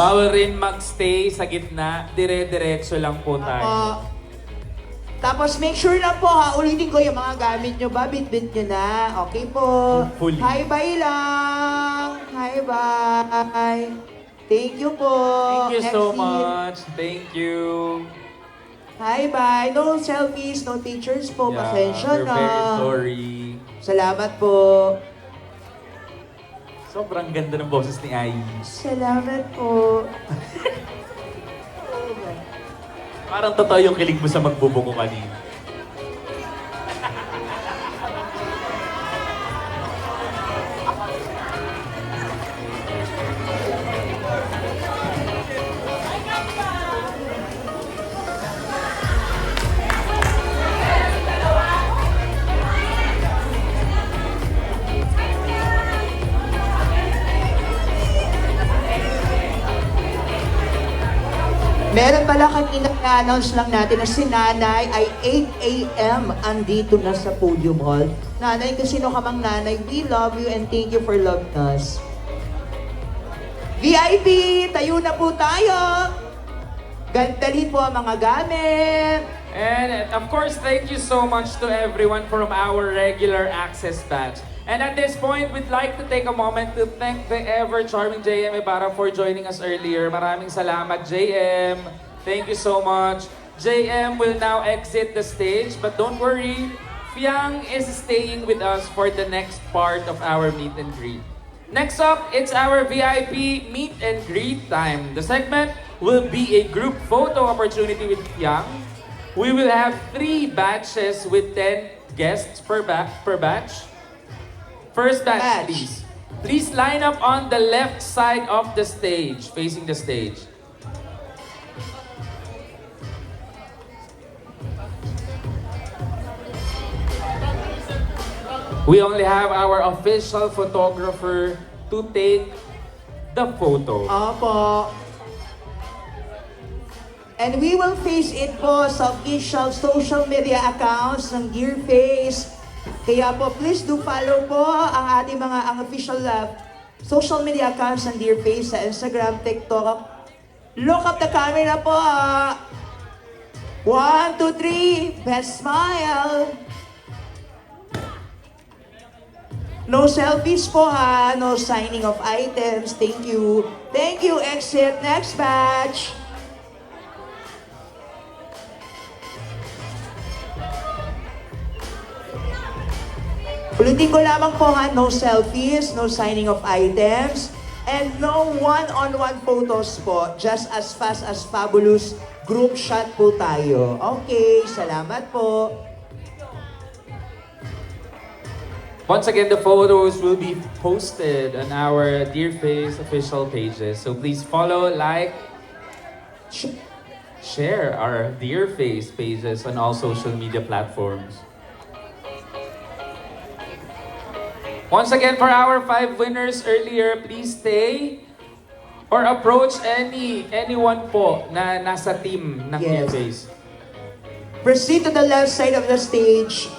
Bawal rin magstay sa gitna. Dire-diretso lang po tayo. Apo. Tapos make sure na po ha, ulitin ko yung mga gamit nyo ba, bit-bit nyo na. Okay po. Hopefully. Hi, bye lang. Hi, bye. Thank you po. Thank you so Exit. much. Thank you. Hi, bye. No selfies, no pictures po. Yeah, Pasensya we're na. very sorry. Salamat po. Sobrang ganda ng boses ni Ai. Salamat po. Parang totoo yung kilig mo sa magbubuko kanina. Kanina na-announce lang natin na si Nanay ay 8 a.m. andito na sa Podium Hall. Nanay, kung sino ka mang nanay, we love you and thank you for loving us. VIP, tayo na po tayo. Gandalin po ang mga gamit. And of course, thank you so much to everyone from our regular access batch. And at this point, we'd like to take a moment to thank the ever charming JM Ibarra for joining us earlier. Maraming salamat, JM. Thank you so much. JM will now exit the stage, but don't worry, Fiang is staying with us for the next part of our meet and greet. Next up, it's our VIP meet and greet time. The segment will be a group photo opportunity with Fiang. We will have three batches with 10 guests per, ba- per batch. First batch, Batch. please. Please line up on the left side of the stage, facing the stage. We only have our official photographer to take the photo. Opo. And we will face it po sa official social media accounts ng Gear Face. Kaya po, please do follow po ang ating mga ang official uh, social media accounts ng Dear Face sa Instagram, TikTok. Look up the camera po. ah. One, two, three. Best smile. No selfies po ha. No signing of items. Thank you. Thank you, exit. Next batch. Ulitin ko lamang po ha, no selfies, no signing of items, and no one-on-one photos po. Just as fast as fabulous group shot po tayo. Okay, salamat po. Once again, the photos will be posted on our Dear Face official pages. So please follow, like, Sh- share our Dear Face pages on all social media platforms. Once again, for our five winners earlier, please stay or approach any anyone po na nasa team ng Dear Yes. Face. Proceed to the left side of the stage.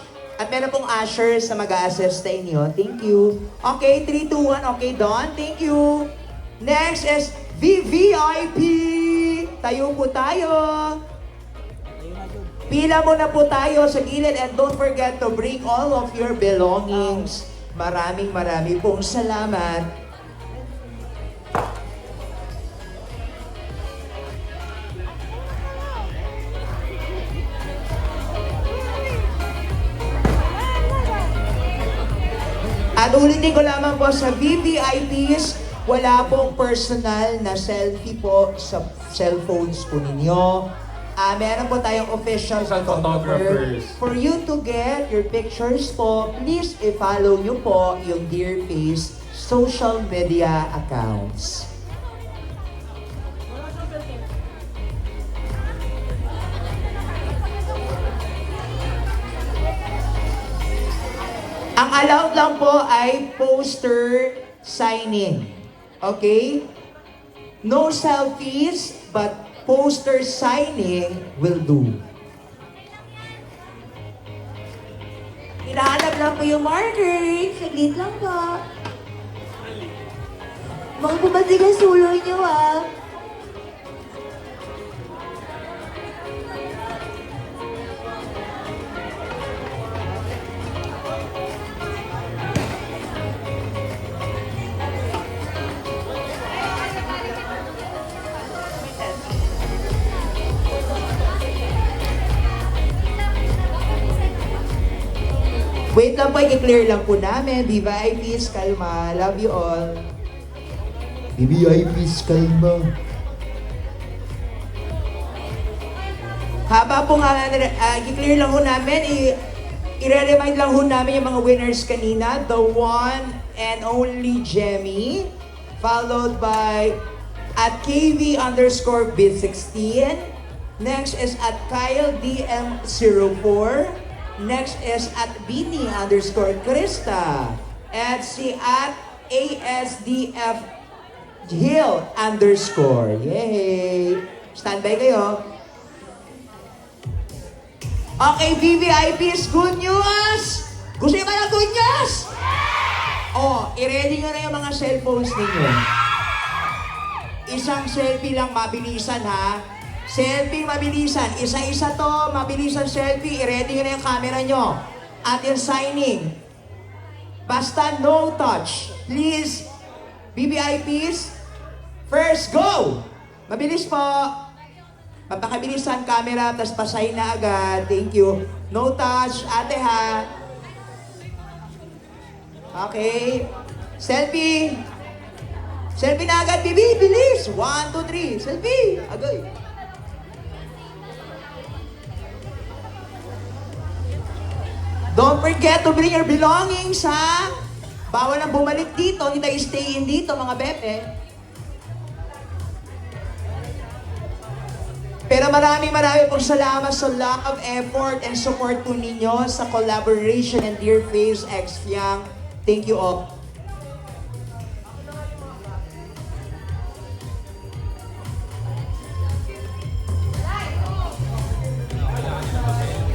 At meron pong ushers na mag-a-assist sa inyo. Thank you. Okay, 3, 2, 1. Okay, Don. Thank you. Next is VVIP. Tayo po tayo. Pila muna po tayo sa gilid and don't forget to bring all of your belongings. Maraming marami pong salamat. At ulitin ko lamang po sa VVIPs, wala pong personal na selfie po sa cellphones po ninyo. Ah, meron po tayong official photographer. photographers. For you to get your pictures po, please i-follow nyo po yung Dear Face social media accounts. Allowed lang po ay poster signing. Okay? No selfies, but poster signing will do. Hinahanap lang po yung marker. Saglit lang po. Mga bumati ka sulo niyo ah. Lang po, i-clear lang po namin. VVIPs, kalma. Love you all. VVIPs, kalma. Haba po nga, uh, i-clear lang ho namin, i- i-remind lang ho namin yung mga winners kanina. The one and only Jemmy, followed by at KV underscore bit16. Next is at Kyle DM04. Next is at Bini underscore Krista. At si at ASDF Hill underscore. Yay! Standby kayo. Okay, VVIPs, good news! Gusto niyo ba ng good news? Oh, i-ready nyo na yung mga cellphones ninyo. Isang selfie lang, mabilisan ha. Selfie, mabilisan. Isa-isa to, mabilisan selfie. I-ready nyo na yung camera nyo. At yung signing. Basta no touch. Please, BBIPs, first go! Mabilis po. Papakabilisan camera, tapos pasay na agad. Thank you. No touch, ate ha. Okay. Selfie. Selfie na agad, bibi. Bilis. One, two, three. Selfie. Agad. Don't forget to bring your belongings, ha? Bawal nang bumalik dito. Hindi tayo stay in dito, mga bebe. Pero maraming maraming pong salamat sa lack of effort and support po ninyo sa collaboration and Dear Face X Fiang. Thank you all.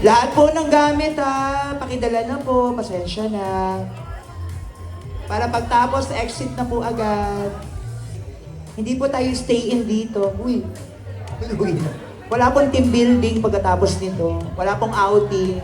Lahat po ng gamit ha, pakidala na po, pasensya na. Para pagtapos, exit na po agad. Hindi po tayo stay in dito. Uy, uy. Wala pong team building pagkatapos nito. Wala pong outing.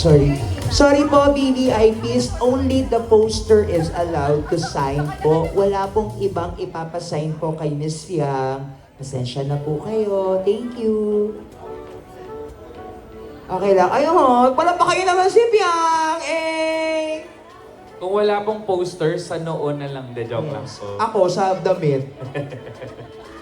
Sorry. Sorry po, BVIPs. Only the poster is allowed to sign po. Wala pong ibang ipapasign po kay Miss Yang. Pasensya na po kayo. Thank you. Okay lang. Ayun ho, wala pa kayo naman si Piang. Eh! Kung wala pong poster, sa noon na lang. De, joke lang po. Ako sa damit.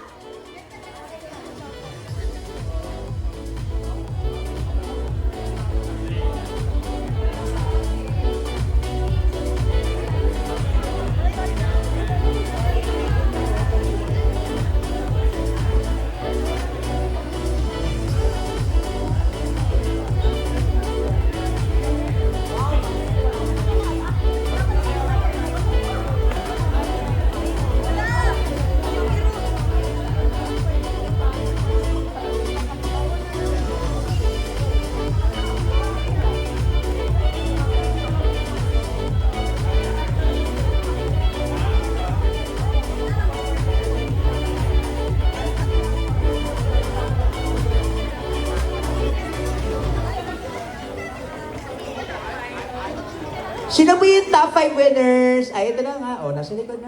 top 5 winners? Ay, ito na nga. O, nasa likod na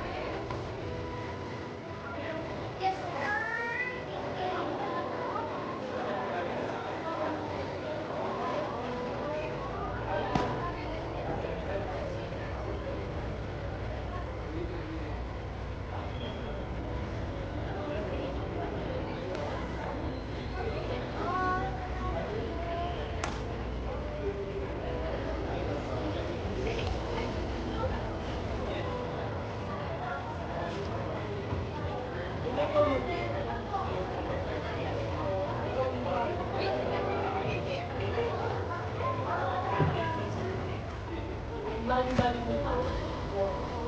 バリバリ。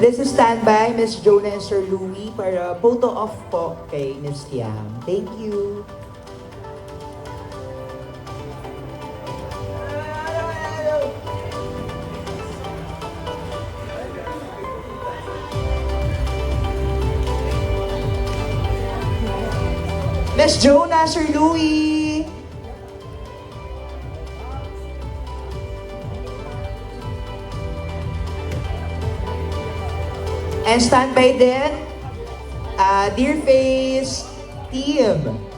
This is standby, Miss Jonah and Sir Louie, para photo off po kay Miss Yam. Thank you. Miss Jonah, Sir Louie. And standby din, uh, Dear Face Team.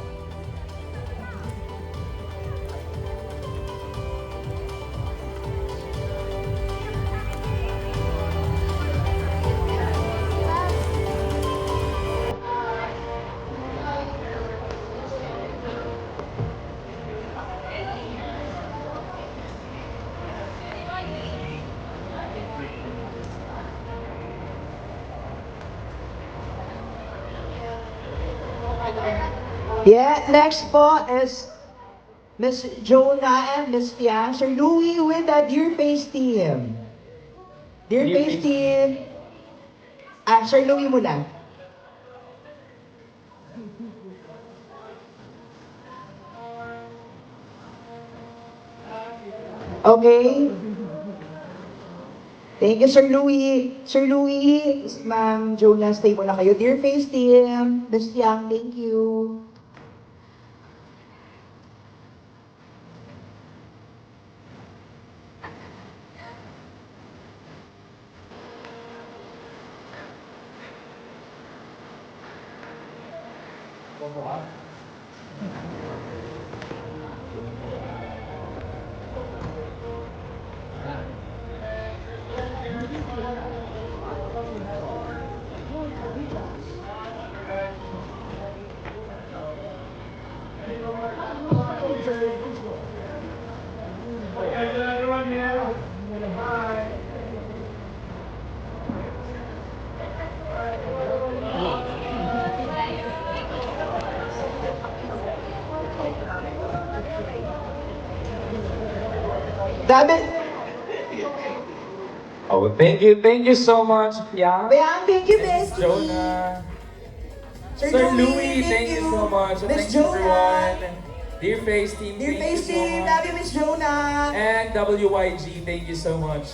Yeah, next po is Miss Jonah and Miss Tiang. Sir Louie with the Dear Face team. Dear, Dear Face team. Ah, Sir Louie muna. Okay. Thank you, Sir Louie. Sir Louie, Ma'am Jonah, stay muna kayo. Dear Face Team, Miss Yang, thank you. Dami. Oh, thank you, thank you so much, yeah. Bayang, thank you, Bestie. Jonah. Sir, Sir Louie, Louie, thank you so much. And Miss thank you Jonah. everyone. Dear Face Team, Dear thank Face you so Team, much. love you, Miss Jonah. And WYG, thank you so much.